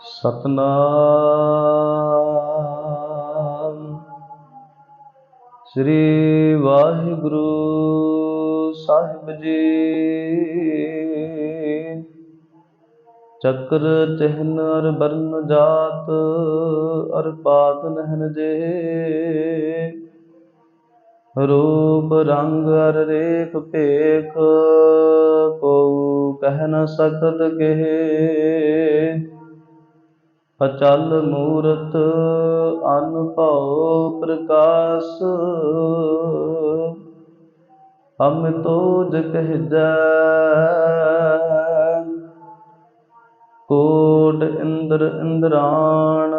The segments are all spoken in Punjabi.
ਸਤਨਾਮ। ਸ੍ਰੀ ਵਾਹਿਗੁਰੂ ਸਾਹਿਬ ਜੀ। ਚੱਕਰ ਚਹਿਨ ਅਰ ਬਰਨ ਜਾਤ ਅਰ ਪਾਤ ਨਹਿਨ ਜੇ। ਰੂਪ ਰੰਗ ਅਰ ਰੇਖ ਭੇਖ ਕੋ ਕਹਿ ਨ ਸਕਤ ਕਹੇ। ਅਚਲ ਮੂਰਤ ਅਨਭਉ ਪ੍ਰਕਾਸ਼। ਹਮ ਤੋਜ ਕਹਿਜੈ, ਕੋਟ ਇੰਦਰ ਇੰਦਰਾਣ,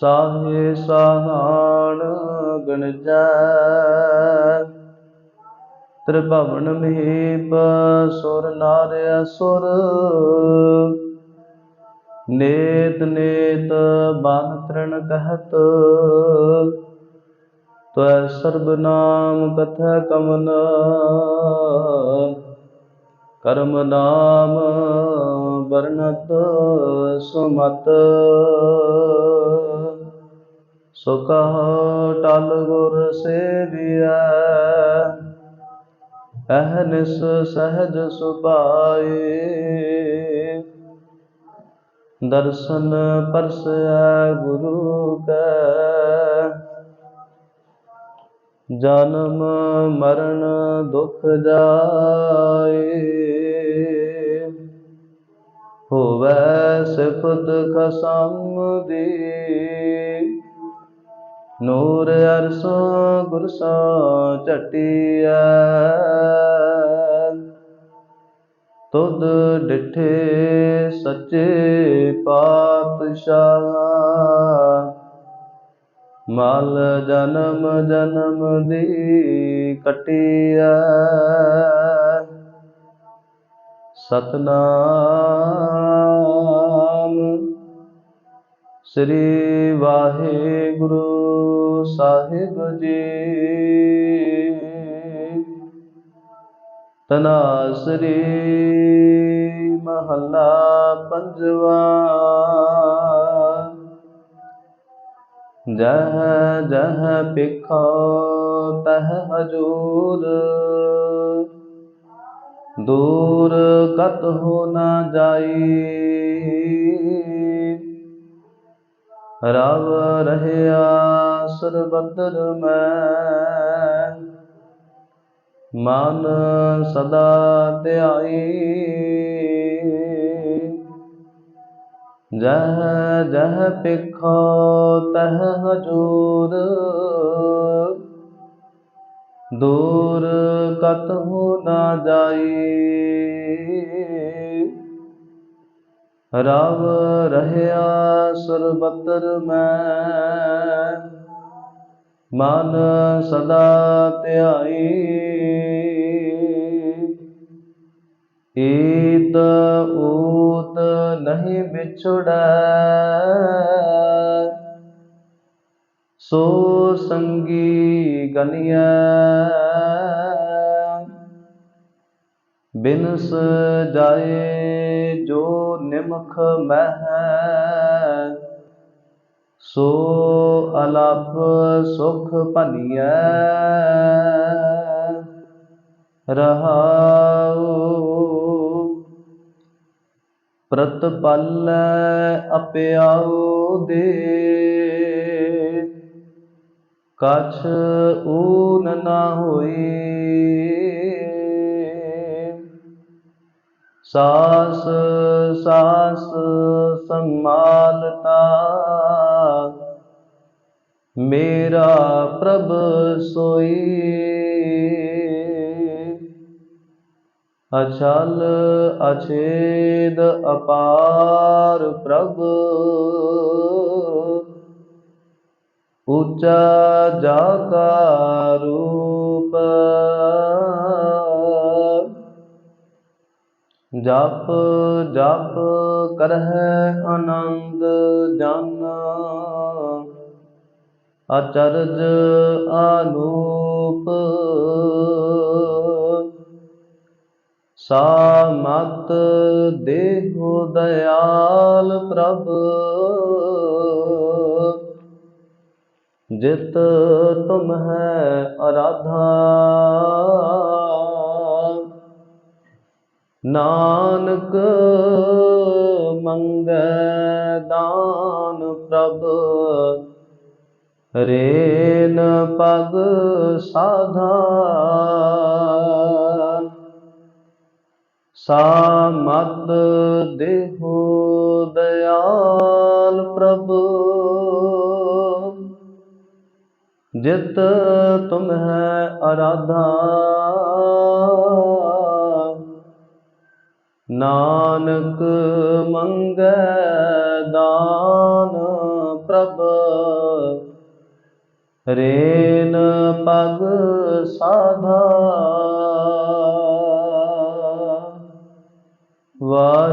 ਸਾਹੇ ਸਾਹਾਣ ਗਣਜੈ। ਤ੍ਰਿਭਵਨ ਮਹੀਪ ਸੁਰ ਨਾਰਿਆ ਸੁਰ ਨੇਤ ਨੇਤ ਬਨ ਤ੍ਰਿਣ ਕਹਤ। ਤੈ ਸਰਬ ਨਾਮ ਕਥੈ ਕਮਨ। ਕਰਮ ਨਾਮ ਵਰਨਤ ਸੁਮਤ। ਸੁਖ ਟਲ ਗੁਰ ਸੇਵੀਐ। ਅਹਨਿਸ ਸਹਜ ਸੁਭਾਏ ਦਰਸ਼ਨ ਪਰਸੈ ਗੁਰੂ ਕੈ। ਜਨਮ ਮਰਨ ਦੁਖ ਜਾਏ। ਹੋਵੈ ਸਿਫਤ ਖਸਮ ਦੀ। ਨੂਰ ਅਰਸੋ ਗੁਰ ਸੋ ਤੁਧ ਡਿਠੇ ਸੱਚੇ ਪਾਤਸ਼ਾਹ। ਮਲ ਜਨਮ ਜਨਮ ਦੀ ਕਟਿਐ। ਸਤਨਾਮ ਸ੍ਰੀ ਵਾਹਿਗੁਰੂ ਸਾਹਿਬ ਜੀ। ਤਨਾਸਰੀ ਮਹੱਲਾ ਪੰਜਵਾ। ਜਹ ਜਹ ਪਿਖੋ ਤਹ ਹਜੂਰ। ਦੂਰ ਕਤ ਹੋ ਨਾ ਜਾਈ। ਰਵ ਰਹਿਆ ਸਰਬਦਰ ਮੈਂ। ਮਨ ਸਦਾ ਧਿਆਈ। ਜਹ ਜਹ ਪਿਖੋ ਤਹ ਹਜੂਰ। ਦੂਰ ਕਤ ਹੋ ਨਾ ਜਾਈ। ਰਵ ਰਹਿਆ ਸਰਬਤਰ ਮੈਂ। ਮਨ ਸਦਾ ਧਿਆਈ। ईत ऊत नहीं बिछुड़ा। सो संगी गनिया। बिनस जाए जो निमख मह। सो अलाप सुख पनिया रहा ਪ੍ਰਤਪਲ ਅਪਿਆਉ ਦੇ। ਕਛ ਊਨ ਨਾ ਹੋਈ ਸਾਸ ਸਾਸ ਸੰਮਾਲਤਾ ਮੇਰਾ ਪ੍ਰਭ ਸੋਈ। ਅਚਲ ਅਛੇਦ ਅਪਾਰ ਪ੍ਰਭ। ਉੱਚਾ ਜਾ ਕਾ ਰੂਪ। ਜਪ ਜਪ ਕਰਹਿ ਆਨੰਦ ਜਨ। ਅਚਰਜ ਆਨੂਪ ਸਾਮਤ ਦੇਹੋ ਦਇਆਲ ਪ੍ਰਭ। ਜਿਤ ਤੁਮ ਹੈ ਅਰਾਧਾ। ਨਾਨਕ ਮੰਗੈ ਦਾਨ ਪ੍ਰਭ। ਰੇਨ ਪਗ ਸਾਧਾ। ਸਾਮਤ ਦੇਹੋ ਦਇਆਲ ਪ੍ਰਭ। ਜਿਤ ਤੁਮ ਹੈ ਅਰਾਧਾ। ਨਾਨਕ ਮੰਗੈ ਦਾਨ ਪ੍ਰਭ। ਰੇਨ ਪਗ ਸਾਧਾ।